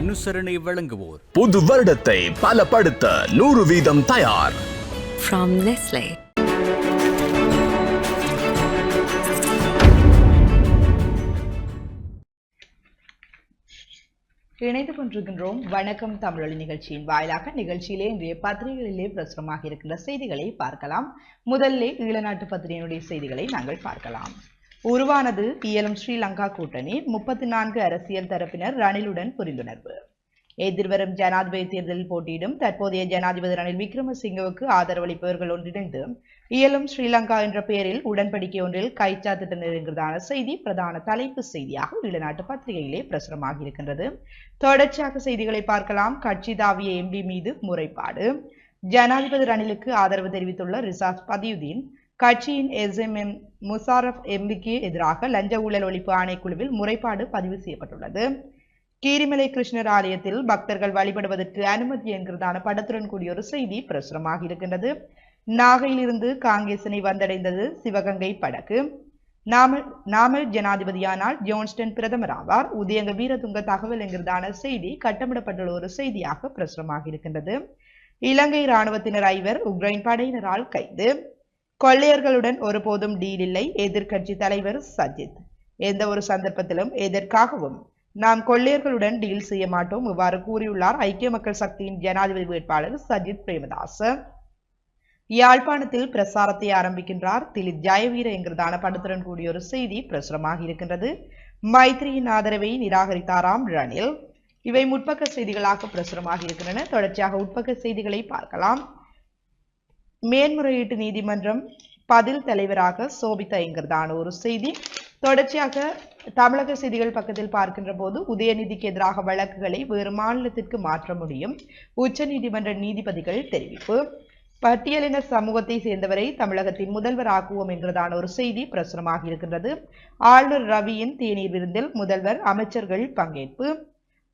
அனுசரணை வழங்குவோர். புது வருடத்தை பலப்படுத்த நூறு வீதம் தயார். From Nestle. இணைந்து கொண்டிருக்கின்றோம். வணக்கம் தமிழொலி நிகழ்ச்சியின் வாயிலாக. நிகழ்ச்சியிலே இன்றைய பத்திரிகைகளிலே பிரசுரமாக இருக்கின்ற செய்திகளை பார்க்கலாம். முதல்ல ஈழநாட்டு பத்திரிகையினுடைய செய்திகளை நாங்கள் பார்க்கலாம். உருவானது இயலும் ஸ்ரீலங்கா கூட்டணி. முப்பத்தி நான்கு அரசியல் தரப்பினர் ரணிலுடன் புரிந்துணர்வு. எதிர்வரும் ஜனாதிபதி தேர்தலில் போட்டியிடும் தற்போதைய ஜனாதிபதி ரணில் விக்ரமசிங்கவுக்கு ஆதரவளிப்பவர்கள் ஒன்றிணைந்து இயலும் ஸ்ரீலங்கா என்ற பெயரில் உடன்படிக்கை ஒன்றில் கைச்சாத்திட்டனர் என்கிறதான செய்தி பிரதான தலைப்பு செய்தியாக ஈழநாட்டு பத்திரிகையிலே பிரசுரமாக இருக்கின்றது. தொடர்ச்சியாக செய்திகளை பார்க்கலாம். கட்சி தாவிய எம்பி மீது முறைப்பாடு. ஜனாதிபதி ரணிலுக்கு ஆதரவு தெரிவித்துள்ள ரிசாஸ் பதியுதீன் கட்சியின் எஸ்எம்எம் முசாரப் எம்பிக்கு எதிராக லஞ்ச ஊழல் ஒழிப்பு ஆணைக்குழுவில் முறைப்பாடு பதிவு செய்யப்பட்டுள்ளது. கீரிமலை கிருஷ்ணர் ஆலயத்தில் பக்தர்கள் வழிபடுவதற்கு அனுமதி என்கிறதான படத்துடன் கூடிய ஒரு செய்தி பிரசுரமாக இருக்கின்றது. நாகையிலிருந்து காங்கேசனை வந்தடைந்தது சிவகங்கை படகு. நாமல் நாமல் ஜனாதிபதியானால் ஜோன்ஸ்டன் பிரதமர் ஆவார். உதயங்க வீரதுங்க தகவல் என்கிறதான செய்தி கட்டமிடப்பட்டுள்ள ஒரு செய்தியாக பிரசுரமாக இருக்கின்றது. இலங்கை இராணுவத்தினர் ஐவர் உக்ரைன் படையினரால் கைது. கொள்ளையர்களுடன் ஒருபோதும் டீல் இல்லை. எதிர்க்கட்சி தலைவர் சஜித். எந்த ஒரு சந்தர்ப்பத்திலும் எதற்காகவும் நாம் கொள்ளையர்களுடன் டீல் செய்ய மாட்டோம். இவ்வாறு கூறியுள்ளார் ஐக்கிய மக்கள் சக்தியின் ஜனாதிபதி வேட்பாளர் சஜித் பிரேமதாஸ். யாழ்ப்பாணத்தில் பிரசாரத்தை ஆரம்பிக்கின்றார். திலித் ஜெயவீர என்கிறதான படத்துடன் கூடிய ஒரு செய்தி பிரசுரமாக இருக்கின்றது. மைத்ரியின் ஆதரவை நிராகரித்தாராம் ரணில். இவை முற்பக்க செய்திகளாக பிரசுரமாக இருக்கின்றன. தொடர்ச்சியாக உட்பக்க செய்திகளை பார்க்கலாம். மேன்முறையீட்டு நீதிமன்றம் பதில் தலைவராக சோபிதா என்கிறதான ஒரு செய்தி. தொடர்ச்சியாக தமிழக செய்திகள் பக்கத்தில் பார்க்கின்ற போது உதயநிதிக்கு எதிராக வழக்குகளை வேறு மாநிலத்திற்கு மாற்ற முடியும். உச்சநீதிமன்ற நீதிபதிகள் தெரிவிப்பு. பட்டியலின சமூகத்தை சேர்ந்தவரை தமிழகத்தின் முதல்வர் ஆக்குவோம் என்கிறதான ஒரு செய்தி பிரசுரமாக இருக்கின்றது. ஆளுநர் ரவியின் தேநீர் விருந்தில் முதல்வர் அமைச்சர்கள் பங்கேற்பு.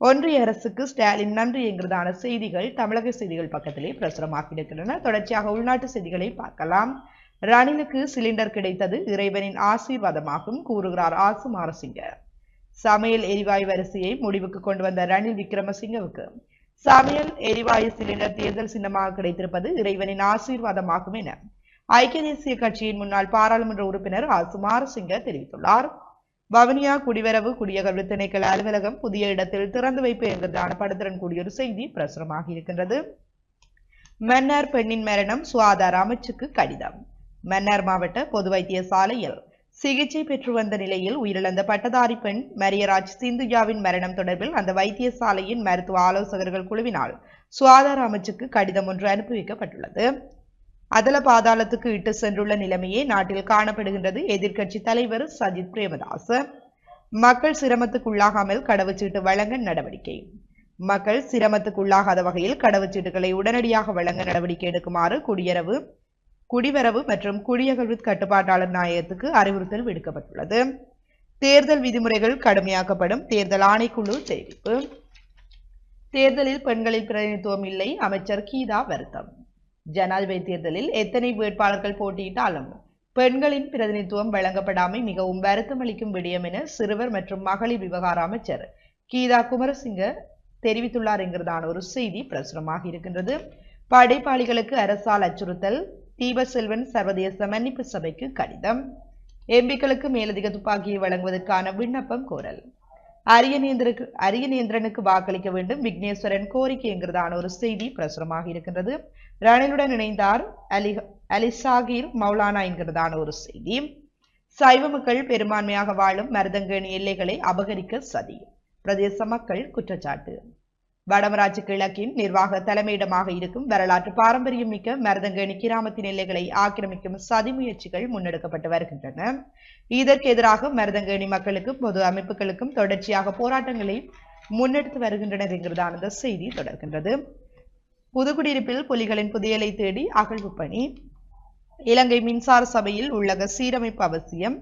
ஒன்றிய அரசுக்கு ஸ்டாலின் நன்றி என்கிறதான செய்திகள் தமிழக செய்திகள் பக்கத்திலே பிரசுரமாக்கியிருக்கின்றன. தொடர்ச்சியாக உள்நாட்டு செய்திகளை பார்க்கலாம். ரணிலுக்கு சிலிண்டர் கிடைத்தது இறைவனின் ஆசீர்வாதமாகும் கூறுகிறார் ஆசு மாரசிங்க சமையல் எரிவாயு வரிசையை முடிவுக்கு கொண்டு வந்த ரணில் விக்ரமசிங்கவுக்கு சமையல் எரிவாயு சிலிண்டர் தேர்தல் சின்னமாக கிடைத்திருப்பது இறைவனின் ஆசீர்வாதமாகும் என ஐக்கிய தேசிய கட்சியின் முன்னாள் பாராளுமன்ற உறுப்பினர் ஆசு மாரசிங்க தெரிவித்துள்ளார். வவுனியா குடிவரவு குடியகர்வு திணைக்கள அலுவலகம் புதிய இடத்தில் திறந்து வைப்பு என்கிறதான படத்துடன் கூடிய ஒரு செய்தி பிரசுரமாக இருக்கின்றது. மன்னார் பெண்ணின் மரணம் சுகாதார அமைச்சுக்கு கடிதம். மன்னார் மாவட்ட பொது வைத்தியசாலையில் சிகிச்சை பெற்று வந்த நிலையில் உயிரிழந்த பட்டதாரி பெண் மரியராஜ் சிந்துஜாவின் மரணம் தொடர்பில் அந்த வைத்தியசாலையின் மருத்துவ ஆலோசகர்கள் குழுவினால் சுகாதார அமைச்சுக்கு கடிதம் ஒன்று அனுப்பி வைக்கப்பட்டுள்ளது. அதல பாதாளத்துக்கு இட்டு சென்றுள்ள நிலைமையே நாட்டில் காணப்படுகின்றது. எதிர்க்கட்சி தலைவர் சஜித் பிரேமதாஸ். மக்கள் சிரமத்துக்குள்ளாகாமல் கடவுச்சீட்டு வழங்க நடவடிக்கை. மக்கள் சிரமத்துக்குள்ளாகாத வகையில் கடவுச்சீட்டுகளை உடனடியாக வழங்க நடவடிக்கை எடுக்குமாறு குடியரவு குடிவரவு மற்றும் குடியகழ்வு கட்டுப்பாட்டாளர் நாயகத்துக்கு அறிவுறுத்தல் விடுக்கப்பட்டுள்ளது. தேர்தல் விதிமுறைகள் கடுமையாக்கப்படும். தேர்தல் ஆணைக்குழு தெரிவிப்பு. தேர்தலில் பெண்களின் பிரதிநிதித்துவம் இல்லை. அமைச்சர் கீதா வருத்தம். ஜனாதிபதி தேர்தலில் எத்தனை வேட்பாளர்கள் போட்டியிட்டாலும் பெண்களின் பிரதிநிதித்துவம் வழங்கப்படாமை மிகவும் வருத்தமளிக்கும் விடயம் என சிறுவர் மற்றும் மகளிர் விவகார அமைச்சர் கீதா குமரசிங்க தெரிவித்துள்ளார் என்கிறதான ஒரு செய்தி பிரசுரமாக இருக்கின்றது. படைப்பாளிகளுக்கு அரசால் அச்சுறுத்தல் தீபசெல்வன் சர்வதேச மன்னிப்பு சபைக்கு கடிதம். எம்பிக்களுக்கு மேலதிக துப்பாக்கியை வழங்குவதற்கான விண்ணப்பம் கோரல். அரியநேந்திரக்கு அரியநேந்திரனுக்கு வாக்களிக்க வேண்டும். விக்னேஸ்வரன் கோரிக்கைங்கிறதான ஒரு செய்தி பிரசுரமாக இருக்கின்றது. ரணிலுடன் இணைந்தார் அலி அலிசாகிர் மௌலானா என்கிறதான ஒரு செய்தி. சைவ மக்கள் பெரும்பான்மையாக வாழும் மருதங்கேணி எல்லைகளை அபகரிக்க சதி. பிரதேச மக்கள் குற்றச்சாட்டு. வடமராட்சி கிழக்கின் நிர்வாக தலைமையிடமாக இருக்கும் வரலாற்று பாரம்பரியம் மிக்க மருதங்கேணி கிராமத்தின் எல்லைகளை ஆக்கிரமிக்கும் சதி முயற்சிகள் முன்னெடுக்கப்பட்டு வருகின்றன. இதற்கு எதிராக மருதங்கேணி மக்களுக்கும் பொது அமைப்புகளுக்கும் தொடர்ச்சியாக போராட்டங்களை முன்னெடுத்து வருகின்றனர் என்கிறதான இந்த செய்தி தொடர்கின்றது. புதுக்குடியிருப்பில் புலிகளின் புதையலை தேடி அகழ்வு பணி. இலங்கை மின்சார சபையில் உள்ளக சீரமைப்பு அவசியம்.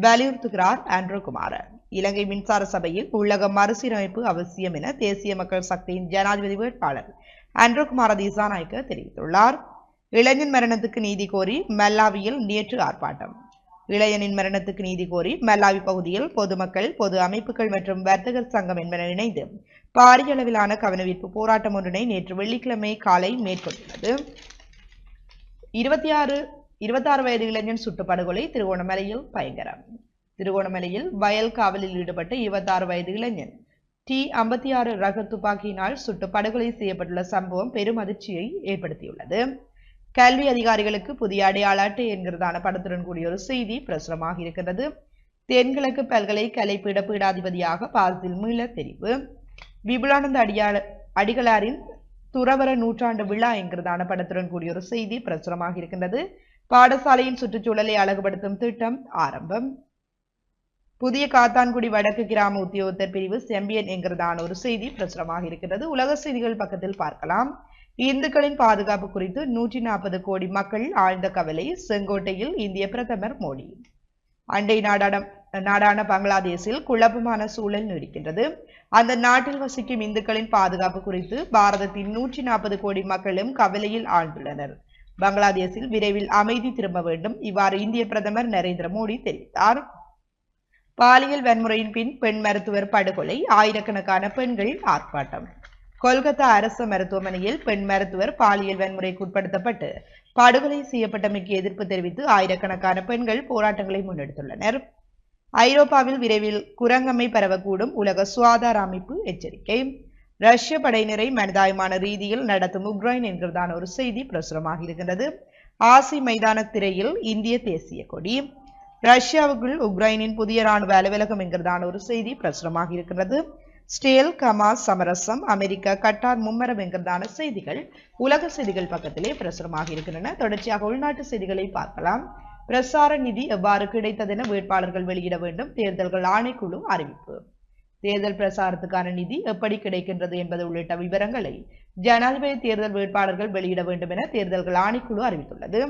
வலியுறுத்துகிறார் ஆண்ட்ரோ குமாரன். இலங்கை மின்சார சபையில் உள்ளக மறுசீரமைப்பு அவசியம் என தேசிய மக்கள் சக்தியின் ஜனாதிபதி வேட்பாளர் ஆண்ட்ரோ குமார திசாநாயக்க தெரிவித்துள்ளார். இளைஞன் மரணத்துக்கு நீதி கோரி மல்லாவியில் நேற்று ஆர்ப்பாட்டம். இளையனின் மரணத்துக்கு நீதி கோரி மல்லாவி பகுதியில் பொதுமக்கள் பொது அமைப்புகள் மற்றும் வர்த்தகர் சங்கம் என்பன இணைந்து பாரிய அளவிலான கவனவீர்ப்பு போராட்டம் ஒன்றினை நேற்று வெள்ளிக்கிழமை காலை மேற்கொண்டுள்ளது. இருபத்தி ஆறு இருபத்தாறு வயது இளைஞன் சுட்டு படுகொலை திருகோணமலையில் பயங்கரம். திருகோணமலையில் வயல் காவலில் ஈடுபட்ட இருபத்தாறு வயது இளைஞன். டி ஐம்பத்தி ஆறு ரக துப்பாக்கியினால் சுட்டு படுகொலை செய்யப்பட்டுள்ள சம்பவம் பெரும் அதிர்ச்சியை ஏற்படுத்தியுள்ளது. கல்வி அதிகாரிகளுக்கு புதிய அடையாள அட்டை என்கிறதான படத்துடன் கூடிய ஒரு செய்தி பிரசுரமாக இருக்கிறது தென்கிழக்கு பல்கலை பீட பீடாதிபதியாக பாசில் மீள தெரிவு. விபுலானந்த அடியாள அடிகளாரின் துறவர நூற்றாண்டு விழா என்கிறதான படத்துடன் கூடிய ஒரு செய்தி பிரசுரமாக இருக்கின்றது. பாடசாலையின் சுற்றுச்சூழலை அழகுபடுத்தும் திட்டம் ஆரம்பம். புதிய காத்தான்குடி வடக்கு கிராம உத்தியோகத்தர் பிரிவு செம்பியன் என்கிறதான ஒரு செய்தி பிரசுரமாக இருக்கிறது. உலக செய்திகள் பக்கத்தில் பார்க்கலாம். இந்துக்களின் பாதுகாப்பு குறித்து நூற்றி நாற்பது கோடி மக்கள் ஆழ்ந்த கவலை செங்கோட்டையில் இந்திய பிரதமர் மோடி. அண்டை நாடான நாடான பங்களாதேஷில் குழப்பமான சூழல் நீடிக்கின்றது. அந்த நாட்டில் வசிக்கும் இந்துக்களின் பாதுகாப்பு குறித்து பாரதத்தின் நூற்றி நாற்பது கோடி மக்களும் கவலையில் ஆழ்ந்துள்ளனர். பங்களாதேஷில் விரைவில் அமைதி திரும்ப வேண்டும் இவ்வாறு இந்திய பிரதமர் நரேந்திர மோடி தெரிவித்தார். பாலியல் வன்முறையின் பின் பெண் மருத்துவர் படுகொலை ஆயிரக்கணக்கான பெண்கள் ஆர்ப்பாட்டம். கொல்கத்தா அரசு மருத்துவமனையில் பெண் மருத்துவர் பாலியல் வன்முறைக்கு உட்படுத்தப்பட்டு படுகொலை செய்யப்பட்டமைக்கு எதிர்ப்பு தெரிவித்து ஆயிரக்கணக்கான பெண்கள் போராட்டங்களை முன்னெடுத்துள்ளனர். ஐரோப்பாவில் விரைவில் குரங்கம்மை பரவக்கூடும் உலக சுகாதார அமைப்பு எச்சரிக்கை. ரஷ்ய படையினரை மனிதாயமான ரீதியில் நடத்தும் உக்ரைன் என்கிறதான ஒரு செய்தி பிரசுரமாக இருக்கின்றது ஆசி மைதான திரையில் இந்திய தேசிய கொடி. ரஷ்யாவுக்குள் உக்ரைனின் புதிய ராணுவ அலுவலகம் என்கிறதான ஒரு செய்தி பிரசுரமாக இருக்கிறது ஸ்டேல் கமாஸ் சமரசம் அமெரிக்கா கட்டார் மும்மரம் என்கிறதான செய்திகள் உலக செய்திகள் பக்கத்திலே பிரசுரமாக இருக்கின்றன. தொடர்ச்சியாக உள்நாட்டு செய்திகளை பார்க்கலாம். பிரசார நிதி எவ்வாறு கிடைத்ததென வேட்பாளர்கள் வெளியிட வேண்டும். தேர்தல்கள் ஆணைக்குழு அறிவிப்பு. தேர்தல் பிரசாரத்துக்கான நிதி எப்படி கிடைக்கின்றது என்பது உள்ளிட்ட விவரங்களை ஜனாதிபதி தேர்தல் வேட்பாளர்கள் வெளியிட வேண்டும் என தேர்தல்கள் ஆணைக்குழு அறிவித்துள்ளது.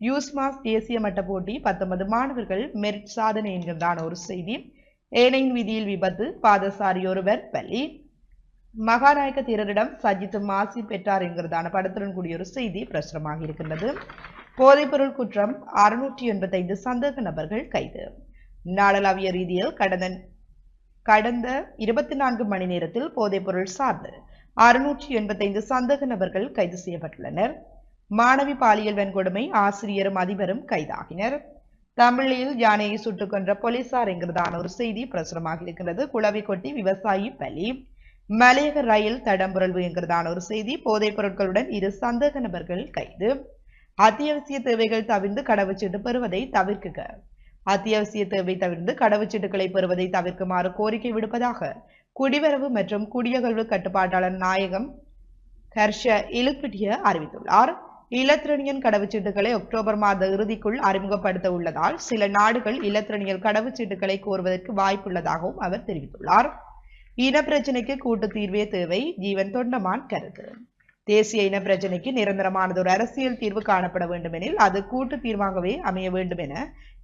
யூஸ்மாஸ் தேசிய மட்ட போட்டி பத்தொன்பது மாணவர்கள் மெரிட் சாதனை என்கின்றான ஒரு செய்தி. ஏனையின் வீதியில் விபத்து பாதசாரி ஒருவர் பலி. மகாநாயக்க தீரரிடம் சஜித் மாசி பெற்றார் என்கிறதான படத்துடன் கூடிய ஒரு செய்தி பிரசுரமாக இருக்கின்றது. போதைப்பொருள் குற்றம் அறுநூற்றி எண்பத்தைந்து சந்தேக நபர்கள் கைது. நாடளாவிய ரீதியில் கடந்த கடந்த இருபத்தி நான்கு மணி நேரத்தில் போதைப்பொருள் சார்ந்து அறுநூற்றி எண்பத்தைந்து சந்தேக நபர்கள் கைது செய்யப்பட்டுள்ளனர். மாணவி பாலியல் வன்கொடுமை ஆசிரியரும் அதிபரும் கைதாகினர். தமிழில் யானையை சுட்டுக் கொன்ற போலீசார் என்கிறதான ஒரு செய்தி பிரசுரமாக இருக்கிறது குளவி கொட்டி விவசாயி பலி. மலையக ரயில் தடம்புரல்வு என்கிறதான ஒரு செய்தி போதைப் பொருட்களுடன் இரு சந்தேக நபர்கள் கைது. அத்தியாவசிய தேவைகள் தவிர்த்து கடவுச்சீட்டு பெறுவதை தவிர்க்குக அத்தியாவசிய தேவை தவிர்த்து கடவுச்சீட்டுகளை பெறுவதை தவிர்க்குமாறு கோரிக்கை விடுப்பதாக குடிவரவு மற்றும் குடியகழ்வு கட்டுப்பாட்டாளர் நாயகம் ஹர்ஷ இலுப்பிட்டிய அறிவித்துள்ளார். இலத்திரனியன் கடவுச்சீட்டுகளை அக்டோபர் மாத இறுதிக்குள் அறிமுகப்படுத்த உள்ளதால் சில நாடுகள் இலத்திரனியல் கடவுச்சீட்டுகளை கோருவதற்கு வாய்ப்புள்ளதாகவும் அவர் தெரிவித்துள்ளார். இனப்பிரச்சினைக்கு கூட்டு தீர்வே தேவை ஜீவன் தொண்டமான் கருத்து. தேசிய இன பிரச்சினைக்கு நிரந்தரமானதொரு அரசியல் தீர்வு காணப்பட வேண்டுமெனில் அது கூட்டு தீர்வாகவே அமைய வேண்டும் என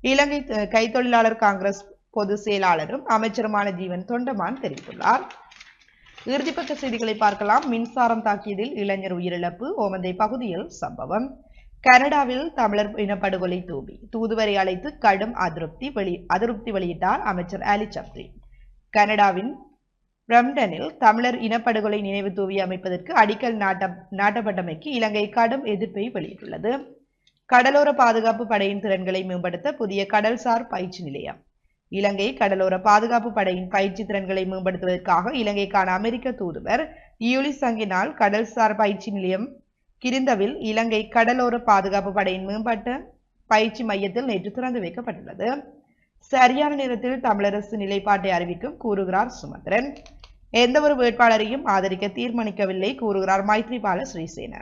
இலங்கை கைத்தொழிலாளர் காங்கிரஸ் பொதுச் செயலாளரும் அமைச்சருமான ஜீவன் தொண்டமான் தெரிவித்துள்ளார். இறுதிப்பக்க செய்திகளை பார்க்கலாம். மின்சாரம் தாக்கியதில் இளைஞர் உயிரிழப்பு ஓமந்தை பகுதியில் சம்பவம். கனடாவில் தமிழர் இனப்படுகொலை தூபி. தூதுவரை அழைத்து கடும் அதிருப்தி வெளி அதிருப்தி வெளியிட்டார் அமைச்சர் அலி சப்ரி. கனடாவின் பிரம்டனில் தமிழர் இனப்படுகொலை நினைவு தூவி அமைப்பதற்கு அடிக்கல் நாட்ட நாட்டப்பட்டமைக்கு இலங்கை கடும் எதிர்ப்பை வெளியிட்டுள்ளது. கடலோர பாதுகாப்பு படையின் திறன்களை மேம்படுத்த புதிய கடல்சார் பயிற்சி நிலையம். இலங்கை கடலோர பாதுகாப்பு படையின் பயிற்சி திறன்களை மேம்படுத்துவதற்காக இலங்கைக்கான அமெரிக்க தூதுவர் யூலி சங்கினால் கடல்சார் பயிற்சி நிலையம் கிரிந்தவில் இலங்கை கடலோர பாதுகாப்பு படையின் மேம்பட்ட பயிற்சி மையத்தில் நேற்று திறந்து வைக்கப்பட்டுள்ளது. சரியான நேரத்தில் தமிழரசு நிலைப்பாட்டை அறிவிக்கும் கூறுகிறார் சுமந்திரன். எந்த ஒரு வேட்பாளரையும் ஆதரிக்க தீர்மானிக்கவில்லை கூறுகிறார் மைத்ரிபால ஸ்ரீசேன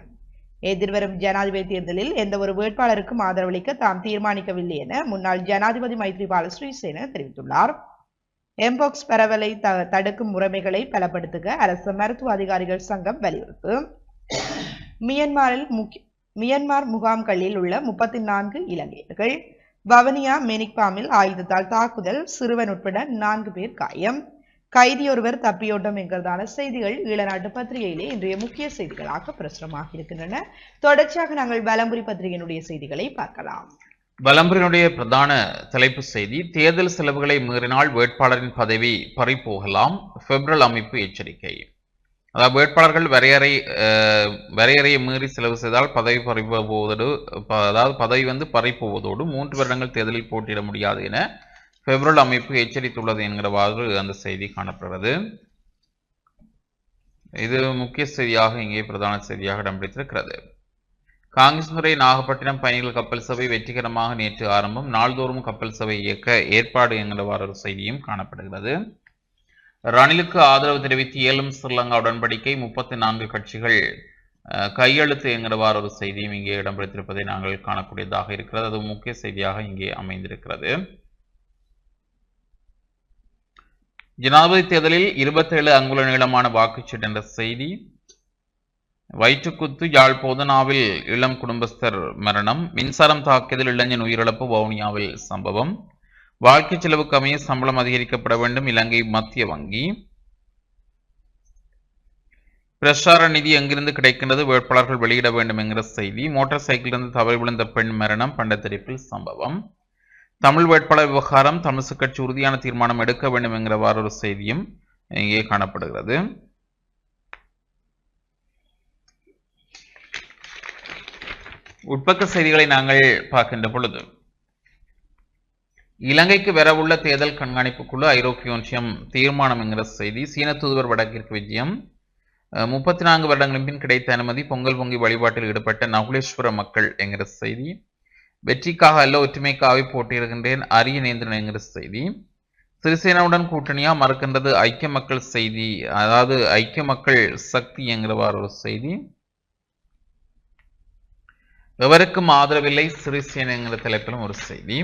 எதிர்வரும் ஜனாதிபதி தேர்தலில் எந்த ஒரு வேட்பாளருக்கும் ஆதரவளிக்க தாம் தீர்மானிக்கவில்லை என முன்னாள் ஜனாதிபதி மைத்ரிபால ஸ்ரீசேன தெரிவித்துள்ளார். எம்போக்ஸ் பரவலை த- தடுக்கும் முறைமைகளை பலப்படுத்துக அரசு மருத்துவ அதிகாரிகள் சங்கம் வலியுறுத்து. மியன்மாரில் முக்கிய மியன்மார் முகாம்களில் உள்ள முப்பத்தி நான்கு இலங்கையர்கள். வவனியா மெனிக்பாமில் ஆயுதத்தால் தாக்குதல். சிறுவன் உட்பட நான்கு பேர் காயம். கைதியொருவர் தப்பியோட்டம் என்கிறதான செய்திகள் ஈழநாட்டு பத்திரிகையிலே இன்றைய முக்கிய செய்திகளாக பிரசுரமாக இருக்கின்றன. தொடர்ச்சியாக நாங்கள் வலம்புரி பத்திரிகையினுடைய செய்திகளை பார்க்கலாம். வலம்புரியினுடைய பிரதான தலைப்பு செய்தி தேர்தல் செலவுகளை மீறினால் வேட்பாளரின் பதவி பறிப்போகலாம் பெப்ரல் அமைப்பு எச்சரிக்கை. அதாவது வேட்பாளர்கள் வரையறை அஹ், வரையறையை மீறி செலவு செய்தால் பதவி பறிப்போவதோடு அதாவது பதவி வந்து பறிப்போவதோடு மூன்று வருடங்கள் தேர்தலில் போட்டியிட முடியாது என பெப்ரல் அமைப்பு எச்சரித்துள்ளது என்கிறவாறு அந்த செய்தி காணப்படுகிறது. இது முக்கிய செய்தியாக இங்கே பிரதான செய்தியாக இடம்பிடித்திருக்கிறது காங்கிரஸ் முறை நாகப்பட்டினம் பயணிகள் கப்பல் சபை வெற்றிகரமாக நேற்று ஆரம்பம். நாள்தோறும் கப்பல் சபை இயக்க ஏற்பாடு என்கிறவாறு ஒரு செய்தியும் காணப்படுகிறது. ரணிலுக்கு ஆதரவு தெரிவித்து ஏலம் ஸ்ரீலங்கா உடன்படிக்கை முப்பத்தி நான்கு கட்சிகள் கையெழுத்து என்கிறவாறு ஒரு செய்தியும் இங்கே இடம்பெற்றிருப்பதை நாங்கள் காணக்கூடியதாக இருக்கிறது. அது முக்கிய செய்தியாக இங்கே அமைந்திருக்கிறது. ஜனாதிபதி தேர்தலில் இருபத்தேழு அங்குல நீளமான வாக்குச்சீட்டு என்ற செய்தி. வயிற்றுக்குத்து யாழ் போதனாவில் இளம் குடும்பஸ்தர் மரணம். மின்சாரம் தாக்கியதில் இளைஞன் உயிரிழப்பு வவுனியாவில் சம்பவம். வாழ்க்கை செலவுக்கு அமைய சம்பளம் அதிகரிக்கப்பட வேண்டும் இலங்கை மத்திய வங்கி. பிரச்சார நிதி எங்கிருந்து கிடைக்கின்றது வேட்பாளர்கள் வெளியிட வேண்டும் என்கிற செய்தி. மோட்டார் சைக்கிளிலிருந்து தவறி விழுந்த பெண் மரணம் பண்டத்தரிப்பில் சம்பவம். தமிழ் வேட்பாளர் விவகாரம் தமிழ் கட்சி உறுதியான தீர்மானம் எடுக்க வேண்டும் என்கிறவாறு ஒரு செய்தியும் இங்கே காணப்படுகிறது. உட்பக்க செய்திகளை நாங்கள் பார்க்கின்ற பொழுது இலங்கைக்கு வரவுள்ள தேர்தல் கண்காணிப்பு குழு ஐரோப்பிய ஒன்றியம் தீர்மானம் என்கிற செய்தி சீன தூதுவர் வடக்கிற்கு விஜயம் முப்பத்தி நான்கு வருடங்களின் பின் கிடைத்த அனுமதி பொங்கல் பொங்கி வழிபாட்டில் ஈடுபட்ட நகுலேஸ்வர மக்கள் என்கிற செய்தி வெற்றிக்காக அல்ல ஒற்றுமைக்காகவே போட்டியிடுகின்றேன். அரிய நேந்திரன் என்கிற செய்தி. சிறிசேனாவுடன் கூட்டணியா மறுக்கின்றது ஐக்கிய மக்கள் செய்தி. அதாவது ஐக்கிய மக்கள் சக்தி என்கிறவாறு ஒரு செய்தி. எவருக்கும் ஆதரவில்லை சிறிசேன என்கிற தலைப்பிலும் ஒரு செய்தி.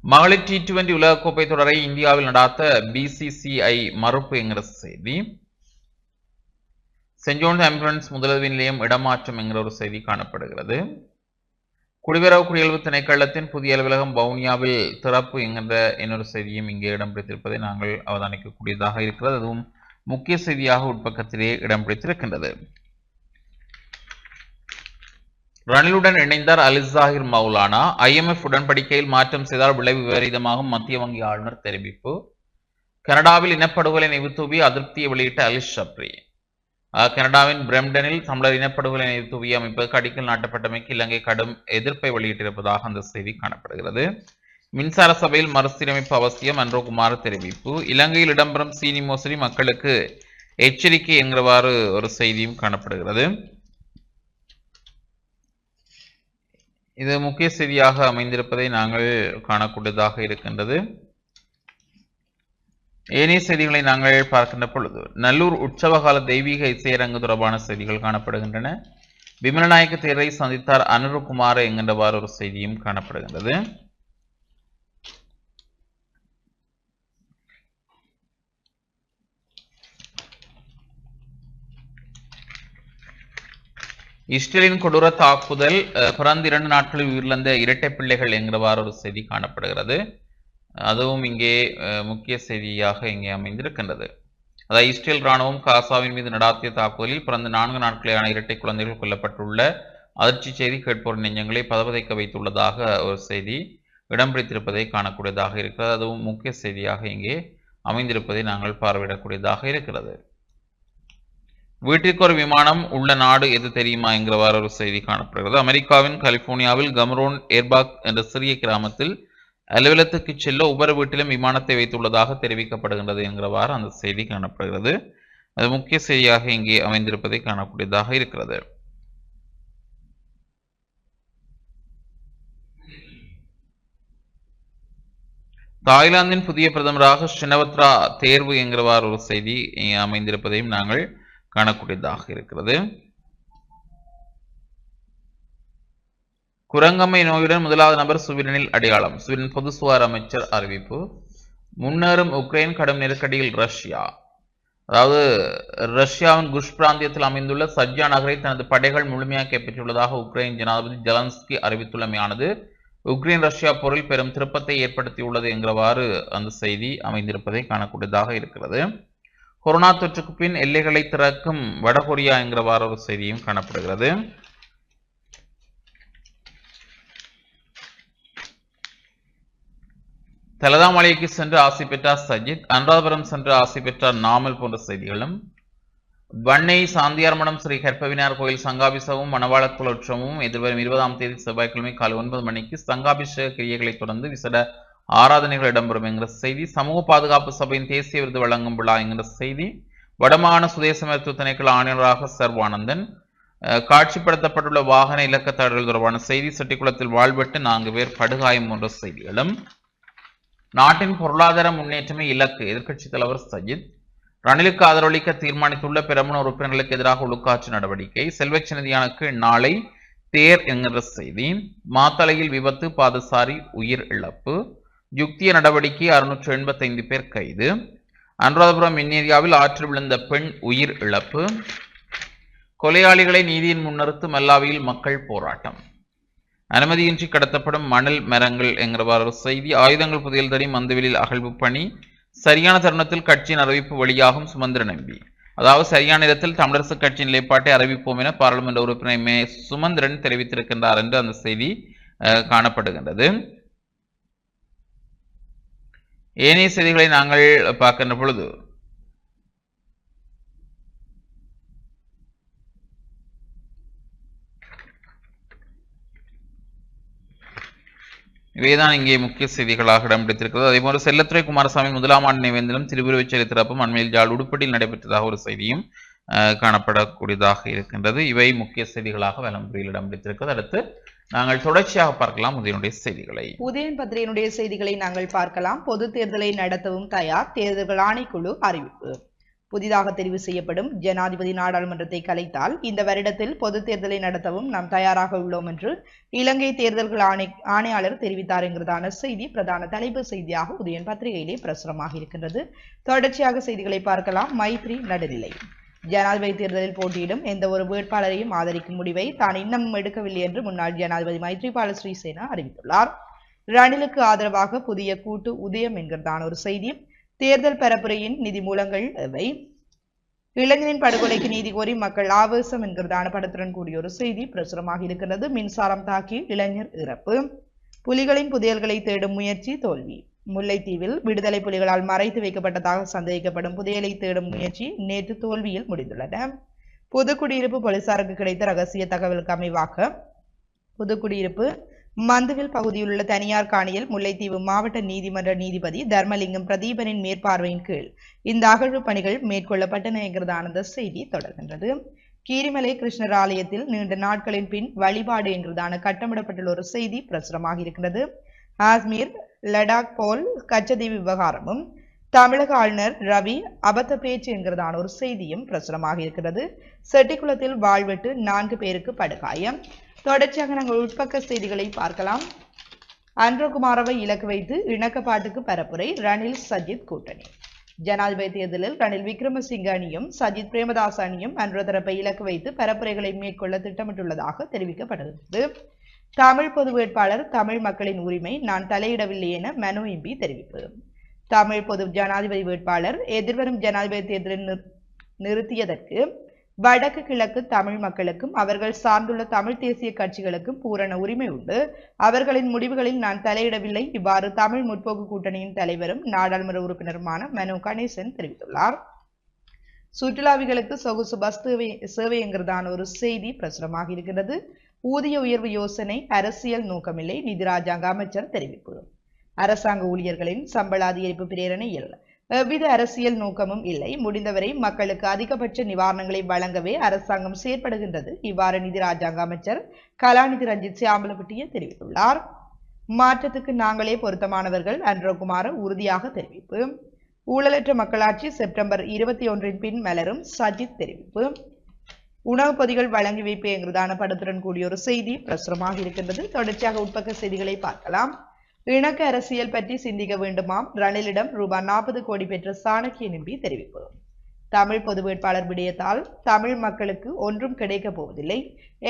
மகளிர் டி டுவெண்டி உலகக்கோப்பை தொடரை இந்தியாவில் நடாத்த பிசிசிஐ மறுப்பு என்கிற செய்தி. சென்ட் ஜோன்ஸ் ஆம்புலன்ஸ் முதலுதவி நிலையம் இடமாற்றம் என்கிற ஒரு செய்தி காணப்படுகிறது. குடிவரவு குடியல்வு திணைக்களத்தின் புதிய அலுவலகம் வவுனியாவில் திறப்பு என்கின்ற இன்னொரு செய்தியும் இங்கே இடம்பிடித்திருப்பதை நாங்கள் அவதானிக்கக்கூடியதாக இருக்கிறது. அதுவும் முக்கிய செய்தியாக உட்பக்கத்திலே இடம் பிடித்திருக்கின்றது. ரணிலுடன் இணைந்தார் அலிசாஹிர் மௌலானா. ஐஎம்எஃப் உடன்படிக்கையில் மாற்றம் செய்தால் விளைவு விபரீதமாகும் மத்திய வங்கி ஆளுநர் தெரிவிப்பு. கனடாவில் இனப்படுகொலை நிவுத்தூவி அதிருப்தியை வெளியிட்ட அலிஷ் ஷப்ரி கனடாவின் பிரம்டனில் தமிழர் இனப்படுகொலை நிறுத்துவி அமைப்பு அடிக்கல் நாட்டப்பட்டமைக்கு இலங்கை கடும் எதிர்ப்பை வெளியிட்டிருப்பதாக அந்த செய்தி காணப்படுகிறது. மின்சார சபையில் மறுசீரமைப்பு அவசியம் அன்றோகுமார் தெரிவிப்பு. இலங்கையில் இடம்பெறும் சீனி மோசடி மக்களுக்கு எச்சரிக்கை என்கிறவாறு ஒரு செய்தியும் காணப்படுகிறது. இது முக்கிய செய்தியாக அமைந்திருப்பதை நாங்கள் காணக்கூடியதாக இருக்கின்றது. ஏனைய செய்திகளை நாங்கள் பார்க்கின்ற பொழுது நல்லூர் உற்சவகால தெய்வீக இசையரங்கு தொடர்பான செய்திகள் காணப்படுகின்றன. விமலநாயக தேரை சந்தித்தார் அனுருகுமார் என்கின்றவாறு ஒரு செய்தியும் காணப்படுகின்றது. இஸ்ரேலின் கொடூர தாக்குதல் பிறந்த இரண்டு நாட்களில் உயிரிழந்த இரட்டை பிள்ளைகள் என்கிறவாறு ஒரு செய்தி காணப்படுகிறது. அதுவும் இங்கே முக்கிய செய்தியாக இங்கே அமைந்திருக்கின்றது. அதாவது இஸ்ரேல் ராணுவம் காசாவின் மீது நடாத்திய தாக்குதலில் பிறந்த நான்கு நாட்களான இரட்டை குழந்தைகள் கொல்லப்பட்டுள்ள அதிர்ச்சி செய்தி கேட்போர் நெஞ்சங்களை பதவதைக்க வைத்துள்ளதாக ஒரு செய்தி இடம் பிடித்திருப்பதை காணக்கூடியதாக இருக்கிறது. அதுவும் முக்கிய செய்தியாக இங்கே அமைந்திருப்பதை நாங்கள் பார்வையிடக்கூடியதாக இருக்கிறது. வீட்டிற்கு ஒரு விமானம் உள்ள நாடு எது தெரியுமா என்கிறவாறு ஒரு செய்தி காணப்படுகிறது. அமெரிக்காவின் கலிபோர்னியாவில் கம்ரோன் ஏர்பாக் என்ற சிறிய கிராமத்தில் அலுவலகத்துக்கு செல்ல ஒவ்வொரு வீட்டிலும் விமானத்தை வைத்துள்ளதாக தெரிவிக்கப்படுகின்றது என்கிறவாறு அந்த செய்தி காணப்படுகிறது. அது முக்கிய செய்தியாக இங்கே அமைந்திருப்பதை காணக்கூடியதாக இருக்கிறது. தாய்லாந்தின் புதிய பிரதமராக ஷினவத்ரா தேர்வு என்கிறவாறு ஒரு செய்தி அமைந்திருப்பதையும் நாங்கள் காணக்கூடியதாக இருக்கிறது. குரங்கம்மை நோயுடன் முதலாவது நபர் சுவீடனில் அடையாளம். சுவீடன் பொது சுகாதார அமைச்சர் அறிவிப்பு. முன்னேறும் உக்ரைன் கடும் நெருக்கடியில் ரஷ்யா. அதாவது ரஷ்யாவின் குஷ் பிராந்தியத்தில் அமைந்துள்ள சஜ்ஜா நகரை தனது படைகள் முழுமையாக கைப்பற்றியுள்ளதாக உக்ரைன் ஜனாதிபதி ஜலன்ஸ்கி அறிவித்துள்ளமையானது. உக்ரைன் ரஷ்யா போரில் பெரும் திருப்பத்தை ஏற்படுத்தியுள்ளது என்கிறவாறு அந்த செய்தி அமைந்திருப்பதை காணக்கூடியதாக இருக்கிறது. கொரோனா தொற்றுக்கு பின் எல்லைகளை திறக்கும் வடகொரியா என்கிறவாறு ஒரு செய்தியும் காணப்படுகிறது. தலதாமலைக்கு சென்று ஆசை பெற்றார் சஜித் அனுராதபுரம் சென்று ஆசை பெற்றார் நாமல் போன்ற செய்திகளும் வன்னை சாந்தியார்மடம் ஸ்ரீ கற்பவினார் கோயில் சங்காபிசமும் மணவாள குலோற்சவமும் எதிர்வரும் இருபதாம் தேதி செவ்வாய்க்கிழமை காலை ஒன்பது மணிக்கு சங்காபிஷேக கிரியைகளை தொடர்ந்து விசேட ஆராதனைகள் இடம்பெறும் என்கிற செய்தி சமூக பாதுகாப்பு சபையின் தேசிய விருது வழங்கும் விழா என்கிற செய்தி வடமான சுதேச மருத்துவ திணைக்கள ஆணையராக சர்வானந்தன் காட்சிப்படுத்தப்பட்டுள்ள வாகன இலக்கத்தாடுகள் தொடர்பான செய்தி செட்டிக்குளத்தில் வாழ்வெட்டு நான்கு பேர் படுகாயம் போன்ற செய்திகளும் நாட்டின் பொருளாதார முன்னேற்றமே இலக்கு. எதிர்க்கட்சித் தலைவர் சஜித் ரணிலுக்கு ஆதரவளிக்க தீர்மானித்துள்ள பெரமுன உறுப்பினர்களுக்கு எதிராக ஒழுக்காற்று நடவடிக்கை. செல்வச்சநிதியானுக்கு நாளை தேர் என்கிற செய்தி. மாத்தலையில் விபத்து பாதசாரி உயிர் இழப்பு. யுக்திய நடவடிக்கை அறுநூற்று எண்பத்தைந்து பேர் கைது. அனுராதபுரம் மின்னேரியாவில் ஆற்றில் விழுந்த பெண் உயிர் இழப்பு. கொலையாளிகளை நீதியின் முன்னிறுத்து மல்லாவியில் மக்கள் போராட்டம். அனுமதியின்றி கடத்தப்படும் மணல் மரங்கள் என்கிறவாறு ஒரு செய்தி ஆயுதங்கள் புதையல் தடி மந்துவெளியில் அகழ்வு பணி சரியான தருணத்தில் கட்சியின் அறிவிப்பு வெளியாகும் சுமந்திரன் நம்பி. அதாவது சரியான இடத்தில் தமிழரசு கட்சியின் நிலைப்பாட்டை அறிவிப்போம் என பாராளுமன்ற உறுப்பினர் மே. சுமந்திரன் தெரிவித்திருக்கின்றார் என்று அந்த செய்தி அஹ், காணப்படுகின்றது. ஏனைய செய்திகளை நாங்கள் பார்க்கின்ற பொழுது இவைதான் இங்கே முக்கிய செய்திகளாக இடம்பிடித்திருக்கிறது அதே அதேபோன்று செல்லத்துறை குமாரசாமி முதலாம் ஆண்டு நினைவேந்தலும் திருவுருவச் சரித்திரப்பும் அண்மையில் ஜாழ் உடுப்படியில் நடைபெற்றதாக ஒரு செய்தியும் காணப்படக்கூடியதாக இருக்கின்றது. இவை முக்கிய செய்திகளாக வலம்புரியில் இடம்பிடித்திருக்கிறது அடுத்து நாங்கள் தொடர்ச்சியாக பார்க்கலாம் உதயனுடைய செய்திகளை. உதயன் பத்திரிகையினுடைய செய்திகளை நாங்கள் பார்க்கலாம். பொது தேர்தலை நடத்தவும் தயார். தேர்தல்கள் ஆணைக்குழு அறிவிப்பு. புதிதாக தெரிவு செய்யப்படும் ஜனாதிபதி நாடாளுமன்றத்தை கலைத்தால் இந்த வருடத்தில் பொது தேர்தலை நடத்தவும் நாம் தயாராக உள்ளோம் என்று இலங்கை தேர்தல்கள் ஆணை ஆணையாளர் தெரிவித்தார் என்கிறதான செய்தி பிரதான தலைப்பு செய்தியாக உதயன் பத்திரிகையிலே பிரசுரமாக இருக்கின்றது. தொடர்ச்சியாக செய்திகளை பார்க்கலாம். மைத்ரி நடுநிலை. ஜனாதிபதி தேர்தலில் போட்டியிடும் எந்த ஒரு வேட்பாளரையும் ஆதரிக்கும் முடிவை தான் இன்னமும் எடுக்கவில்லை என்று முன்னாள் ஜனாதிபதி மைத்ரிபால ஸ்ரீசேனா அறிவித்துள்ளார். ரணிலுக்கு ஆதரவாக புதிய கூட்டு உதயம் என்கிறதான ஒரு செய்தி. தேர்தல் பரப்புரையின் நிதி மூலங்கள் எவை இளைஞரின் படுகொலைக்கு நீதி கோரி மக்கள் ஆவேசம் என்கிறதான படத்துடன் கூடிய ஒரு செய்தி பிரசுரமாக இருக்கிறது மின்சாரம் தாக்கி இளைஞர் இறப்பு. புலிகளின் புதையல்களை தேடும் முயற்சி தோல்வி. முல்லைத்தீவில் விடுதலை புலிகளால் மறைத்து வைக்கப்பட்டதாக சந்தேகிக்கப்படும் புதையலை தேடும் முயற்சி நேற்று தோல்வியில் முடிந்துள்ளன. புதுக்குடியிருப்பு போலீசாருக்கு கிடைத்த ரகசிய தகவலுக்கு அமைவாக புதுக்குடியிருப்பு மந்துவில் பகுதியில் உள்ள தனியார் காணியில் முல்லைத்தீவு மாவட்ட நீதிமன்ற நீதிபதி தர்மலிங்கம் பிரதீபனின் மேற்பார்வையின் கீழ் இந்த அகழ்வு பணிகள் மேற்கொள்ளப்பட்டன என்கிறதான அந்த செய்தி தொடர்கின்றது. கீரிமலை கிருஷ்ணர் ஆலயத்தில் நீண்ட நாட்களின் பின் வழிபாடு என்கிறதான கட்டமிடப்பட்டுள்ள ஒரு செய்தி பிரசுரமாக இருக்கிறது காஷ்மீர் லடாக் போல் கச்சதீவு விவகாரமும் தமிழக ஆளுநர் ரவி அபத்த பேச்சு என்கிறதான ஒரு செய்தியும் பிரசுரமாக இருக்கிறது செட்டிக்குளத்தில் வாழ்விட்டு நான்கு பேருக்கு படுகாயம். தொடர்ச்சியாக நாங்கள் உட்பக்க செய்திகளை பார்க்கலாம். அன்றகுமாரவை இலக்கு வைத்து இணக்கப்பாட்டுக்கு பரப்புரை ரணில் சஜித் கூட்டணி. ஜனாதிபதி தேர்தலில் ரணில் விக்ரமசிங்க அணியும் சஜித் பிரேமதாஸ் அணியும் அன்ற தரப்பை இலக்கு வைத்து பரப்புரைகளை மேற்கொள்ள திட்டமிட்டுள்ளதாக தெரிவிக்கப்படுகிறது தமிழ் பொது வேட்பாளர் தமிழ் மக்களின் உரிமை நான் தலையிடவில்லை என மனு எம்பி தெரிவிப்பு. தமிழ் பொது ஜனாதிபதி வேட்பாளர் எதிர்வரும் ஜனாதிபதி தேர்தலில் நிறுத்தியதற்கு வடக்கு கிழக்கு தமிழ் மக்களுக்கும் அவர்கள் சார்ந்துள்ள தமிழ் தேசிய கட்சிகளுக்கும் பூரண உரிமை உண்டு. அவர்களின் முடிவுகளில் நான் தலையிடவில்லை. இவ்வாறு தமிழ் முற்போக்கு கூட்டணியின் தலைவரும் நாடாளுமன்ற உறுப்பினருமான மனோ கணேசன் தெரிவித்துள்ளார். சுற்றுலாவிகளுக்கு சொகுசு பஸ் சேவை சேவைங்கிறதான ஒரு செய்தி பிரசுரமாக இருக்கிறது. ஊதிய உயர்வு யோசனை அரசியல் நோக்கமில்லை நிதி ராஜாங்க அமைச்சர் தெரிவிப்பு. அரசாங்க ஊழியர்களின் சம்பள அதிகரிப்பு பிரேரணை இல்லை. எவ்வித அரசியல் நோக்கமும் இல்லை. முடிந்தவரை மக்களுக்கு அதிகபட்ச நிவாரணங்களை வழங்கவே அரசாங்கம் செயற்படுகின்றது. இவ்வாறு நிதி ராஜாங்க அமைச்சர் கலாநிதி ரஞ்சித் சியாமலப்பட்டிய தெரிவித்துள்ளார். மாற்றத்துக்கு நாங்களே பொருத்தமானவர்கள். அன்றகுமார உறுதியாக தெரிவிப்பு. ஊழலற்ற மக்களாட்சி செப்டம்பர் இருபத்தி ஒன்றின் பின் மலரும் சஜித் தெரிவிப்பு. உணவுப் பொதிகள் வழங்கி வைப்பு என்கிறதான படத்துடன் கூடிய ஒரு செய்தி பிரசுரமாக இருக்கின்றது. தொடர்ச்சியாக உட்பக்க செய்திகளை பார்க்கலாம். இணக்க அரசியல் பற்றி சிந்திக்க வேண்டுமாம். ரணிலிடம் ரூபாய் நாற்பது கோடி பெற்ற சாணக்கிய நம்பி தெரிவிப்பு தமிழ் பொது வேட்பாளர் விடயத்தால் தமிழ் மக்களுக்கு ஒன்றும் கிடைக்கப் போவதில்லை.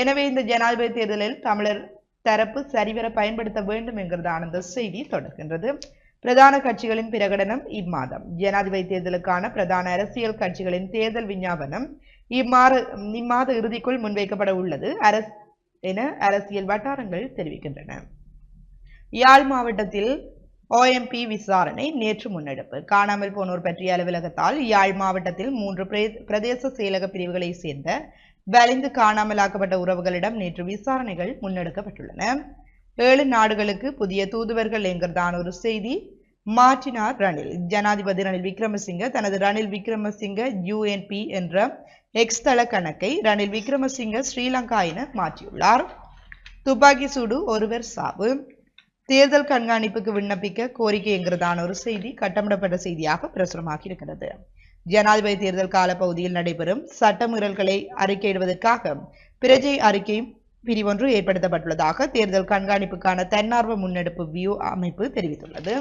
எனவே இந்த ஜனாதிபதி தேர்தலில் தமிழர் தரப்பு சரிவர பயன்படுத்த வேண்டும் என்கிறதான அந்த செய்தி தொடர்கின்றது. பிரதான கட்சிகளின் பிரகடனம் இம்மாதம். ஜனாதிபதி தேர்தலுக்கான பிரதான அரசியல் கட்சிகளின் தேர்தல் விஞ்ஞாபனம் இம்மாத இம்மாத இறுதிக்குள் முன்வைக்கப்பட உள்ளது. அரசு என அரசியல் வட்டாரங்கள் தெரிவிக்கின்றன. யாழ் மாவட்டத்தில் ஓஎம்பி விசாரணை நேற்று முன்னெடுப்பு. காணாமல் போனோர் பற்றிய அலுவலகத்தால் யாழ் மாவட்டத்தில் மூன்று பிரே- பிரதேச செயலக பிரிவுகளை சேர்ந்த வலிந்து காணாமலாக்கப்பட்ட உறவுகளிடம் நேற்று விசாரணைகள் முன்னெடுக்கப்பட்டுள்ளன. ஏழு நாடுகளுக்கு புதிய தூதுவர்கள் என்கிறதான ஒரு செய்தி மாற்றினார் ரணில். ஜனாதிபதி ரணில் விக்ரமசிங்க தனது ரணில் விக்ரமசிங்க யுஎன்பி என்ற எக்ஸ் தள கணக்கை ரணில் விக்ரமசிங்க ஸ்ரீலங்கா என மாற்றியுள்ளார். துப்பாக்கி சூடு ஒருவர் சாவு. தேர்தல் கண்காணிப்புக்கு விண்ணப்பிக்க கோரிக்கைங்கிறதான ஒரு செய்தி கட்டமிடப்பட்ட செய்தியாக பிரசுரமாகி இருக்கிறது ஜனாதிபதி தேர்தல் காலப்பகுதியில் நடைபெறும் சட்டமீறல்களை அறிக்கையிடுவதற்காக பிரஜை அறிக்கை பிரிவொன்று ஏற்படுத்தப்பட்டுள்ளதாக தேர்தல் கண்காணிப்புக்கான தன்னார்வ முன்னெடுப்பு வியூ அமைப்பு தெரிவித்துள்ளது.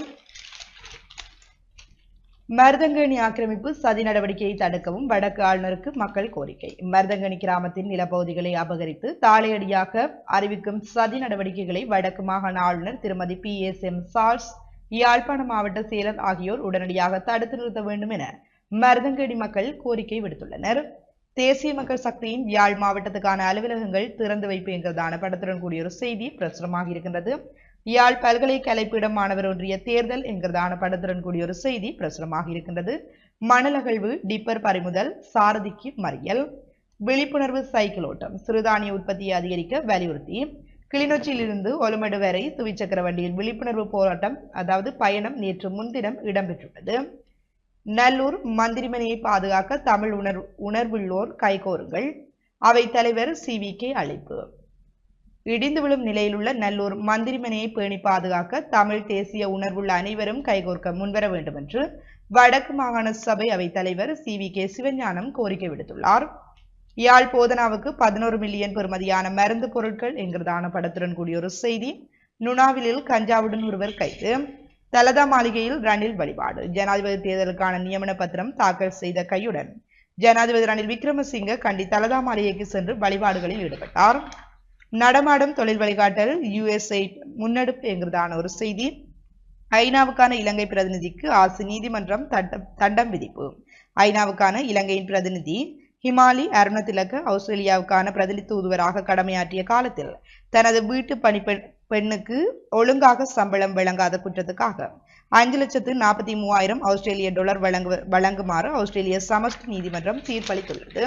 மருதங்கணி ஆக்கிரமிப்பு சதி நடவடிக்கையை தடுக்கவும் வடக்கு ஆளுநருக்கு மக்கள் கோரிக்கை. மருதங்கணி கிராமத்தின் நிலப்பகுதிகளை அபகரித்து தாளையடியாக அறிவிக்கும் சதி நடவடிக்கைகளை வடக்கு மாகாண ஆளுநர் திருமதி பி. எஸ். எம். சார்ஸ் யாழ்ப்பாண மாவட்ட செயலர் ஆகியோர் உடனடியாக தடுத்து நிறுத்த வேண்டும் என மருதங்கணி மக்கள் கோரிக்கை விடுத்துள்ளனர். தேசிய மக்கள் சக்தியின் யாழ் மாவட்டத்துக்கான அலுவலகங்கள் திறந்து வைப்பு என்கிறதான படத்துடன் கூடிய ஒரு செய்தி பிரசுரமாக இருக்கின்றது. யாழ் பல்கலைக்கழக மாணவர் ஒன்றிய தேர்தல் என்கிறதான படத்துடன் கூடிய ஒரு செய்தி பிரசுரமாக இருக்கின்றது. மணலகழ்வு டிப்பர் பறிமுதல் சாரதிக்கு மறியல் விழிப்புணர்வு சைக்கிள் ஓட்டம் சிறுதானிய உற்பத்தியை அதிகரிக்க வலியுறுத்தி கிளிநொச்சியிலிருந்து ஒலுமடு வரை துவிச்சக்கர வண்டியில் விழிப்புணர்வு போராட்டம் அதாவது பயணம் நேற்று முன்தினம் இடம்பெற்றுள்ளது. நல்லூர் மந்திரிமனையை பாதுகாக்க தமிழ் உணர் உணர்வுள்ளோர் கைகோருங்கள் அவை தலைவர் சி வி கே அழைப்பு. இடிந்து விழும் நிலையிலுள்ள நல்லூர் மந்திரிமனையை பேணி பாதுகாக்க தமிழ் தேசிய உணர்வுள்ள அனைவரும் கைகோர்க்க முன்வர வேண்டும் என்று வடக்கு மாகாண சபை அவைத் தலைவர் சி வி கே சிவஞானம் கோரிக்கை விடுத்துள்ளார். யாழ் போதனாவுக்கு பதினோரு மில்லியன் பெறுமதியான மருந்து பொருட்கள் என்கிறதான படத்துடன் கூடிய ஒரு செய்தி. நுணாவிலில் கஞ்சாவுடன் ஒருவர் கைது. தலதா மாளிகையில் ரணில் வழிபாடு. ஜனாதிபதி தேர்தலுக்கான நியமன பத்திரம் தாக்கல் செய்த கையுடன். ஜனாதிபதி ரணில் விக்ரமசிங்க கண்டி தலதா மாளிகைக்கு சென்று வழிபாடுகளில் ஈடுபட்டார். நடமாடும் தொழில் வழிகாட்டல் யுஎஸ்ஐ முன்னெடுப்புங்கிறதான ஒரு செய்தி. ஐநாவுக்கான இலங்கை பிரதிநிதிக்கு ஆசி நீதிமன்றம் தண்டம் தண்டம் விதிப்பு. ஐநாவுக்கான இலங்கையின் பிரதிநிதி ஹிமாலி அருணதிலக ஆஸ்திரேலியாவுக்கான பிரதிநிதி தூதுவராக கடமையாற்றிய காலத்தில் தனது வீட்டு பணி பெண்ணுக்கு ஒழுங்காக சம்பளம் வழங்காத குற்றத்துக்காக ஐந்து லட்சத்து நாற்பத்தி மூவாயிரம் ஆஸ்திரேலிய டாலர் வழங்கு வழங்குமாறு ஆஸ்திரேலிய சமஸ்ட் நீதிமன்றம் தீர்ப்பளித்துள்ளது.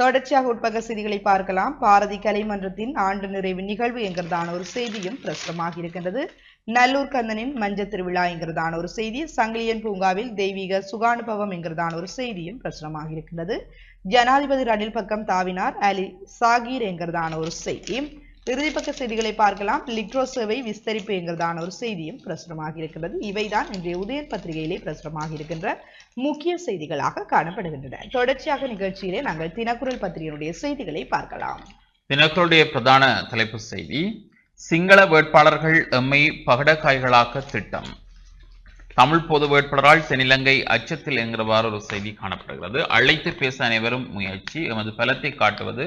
தொடர்ச்சியாக உட்பக செய்திகளை பார்க்கலாம். பாரதி கலைமன்றத்தின் ஆண்டு நிறைவு நிகழ்வு என்கிறதான ஒரு செய்தியும் பிரசுரமாக இருக்கின்றது. நல்லூர் கந்தனின் மஞ்ச திருவிழா என்கிறதான ஒரு செய்தி சங்கிலியன் பூங்காவில் தெய்வீக சுகானுபவம் என்கிறதான ஒரு செய்தியும் பிரசுரமாக இருக்கின்றது. ஜனாதிபதி ரணில் பக்கம் தாவினார் அலி சாகீர் என்கிறதான ஒரு செய்தி. இறுதிப்பக்க செய்திகளை பார்க்கலாம். லிக்ட்ரோ சேவை விஸ்தரிப்பு என்கிறதான ஒரு செய்தியும் பிரசுரமாக இருக்கிறது இவைதான் இன்றைய உதயன் பத்திரிகையிலே பிரசுரமாக இருக்கின்ற முக்கிய செய்திகளாக காணப்படுகின்றன. தொடர்ச்சியாக நிகழ்ச்சியிலே நாங்கள் தினக்குரல் பத்திரிகையினுடைய செய்திகளை பார்க்கலாம். தினக்குரலுடைய பிரதான தலைப்பு செய்தி சிங்கள வேட்பாளர்கள் எம்மை பகடக்காய்களாக்க திட்டம். தமிழ் பொது வேட்பாளரால் தென்னிலங்கை அச்சத்தில் என்கிறவாறு ஒரு செய்தி காணப்படுகிறது. அழைத்து பேச அனைவரும் முயற்சி எமது பலத்தை காட்டுவது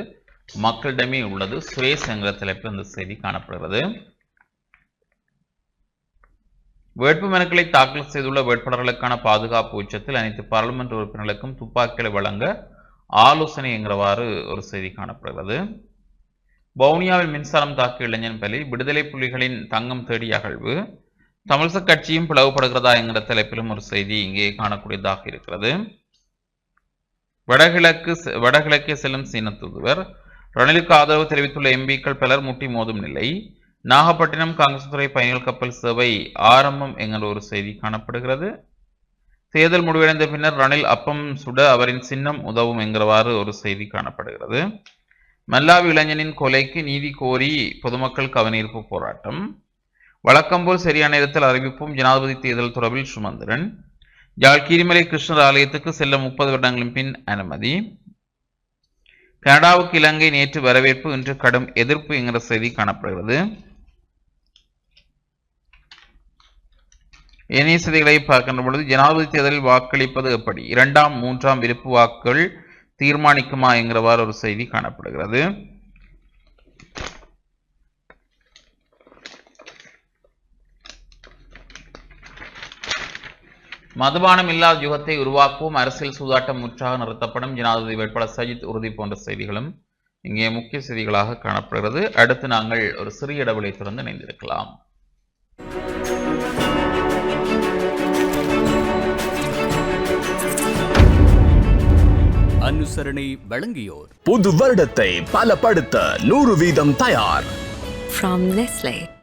மக்களிடமே உள்ளது சுரேஷ் என்கிற தலைப்பில் இந்த செய்தி காணப்படுகிறது. வேட்பு மனுக்களை தாக்கல் செய்துள்ள வேட்பாளர்களுக்கான பாதுகாப்பு உச்சத்தில் அனைத்து பாராளுமன்ற உறுப்பினர்களுக்கும் துப்பாக்கிகளை வழங்க ஆலோசனை என்கிறவாறு ஒரு செய்தி காணப்படுகிறது. வவுனியாவில் மின்சாரம் தாக்கிய இளைஞன் பலி விடுதலை புலிகளின் தங்கம் தேடிய அகழ்வு தமிழிச கட்சியும் பிளவுபடுகிறதா என்கிற தலைப்பிலும் ஒரு செய்தி இங்கே காணக்கூடியதாக இருக்கிறது. வடகிழக்கு வடகிழக்கே செல்லும் சீன தூதுவர் ரணிலுக்கு ஆதரவு தெரிவித்துள்ள எம்பிக்கள் பலர் முட்டி மோதும் நிலை. நாகப்பட்டினம் காங்கிரஸ் துறை பயணிகள் கப்பல் சேவை ஆரம்பம் என்கிற ஒரு செய்தி காணப்படுகிறது. தேர்தல் முடிவடைந்த பின்னர் ரணில் அப்பம் சுட அவரின் சின்னம் உதவும் என்கிறவாறு ஒரு செய்தி காணப்படுகிறது. மல்லாவி இளைஞனின் கொலைக்கு நீதி கோரி பொதுமக்கள் கவனீர்ப்பு போராட்டம். வழக்கம்போல் சரியான நேரத்தில் அறிவிப்பும் ஜனாதிபதி தேர்தல் தொடர்பில் சுமந்திரன். யாழ் கிருஷ்ணர் ஆலயத்துக்கு செல்ல முப்பது வருடங்களின் பின் அனுமதி. கனடாவுக்கு இலங்கை நேற்று வரவேற்பு இன்று கடும் எதிர்ப்பு என்கிற செய்தி காணப்படுகிறது. ஏனைய செய்திகளை பார்க்கின்ற பொழுது ஜனாதிபதி தேர்தலில் வாக்களிப்பது எப்படி? இரண்டாம் மூன்றாம் விருப்பு வாக்குகள் தீர்மானிக்குமா என்கிறவாறு ஒரு செய்தி காணப்படுகிறது. மதுபானம் இல்லாத யுகத்தை உருவாக்குவோம். அரசியல் சூதாட்டம் முற்றாக நிறுத்தப்படும். ஜனாதிபதி வேட்பாளர் சஜித் உறுதி போன்ற செய்திகளும் இங்கே முக்கிய செய்திகளாக காணப்படுகிறது. அடுத்து நாங்கள் ஒரு சிறிய இடைவெளி திறந்து இணைந்திருக்கலாம். அனுசரணை வழங்கியோர். புது வருடத்தை பலப்படுத்த நூறு வீதம் தயார். From Nestle.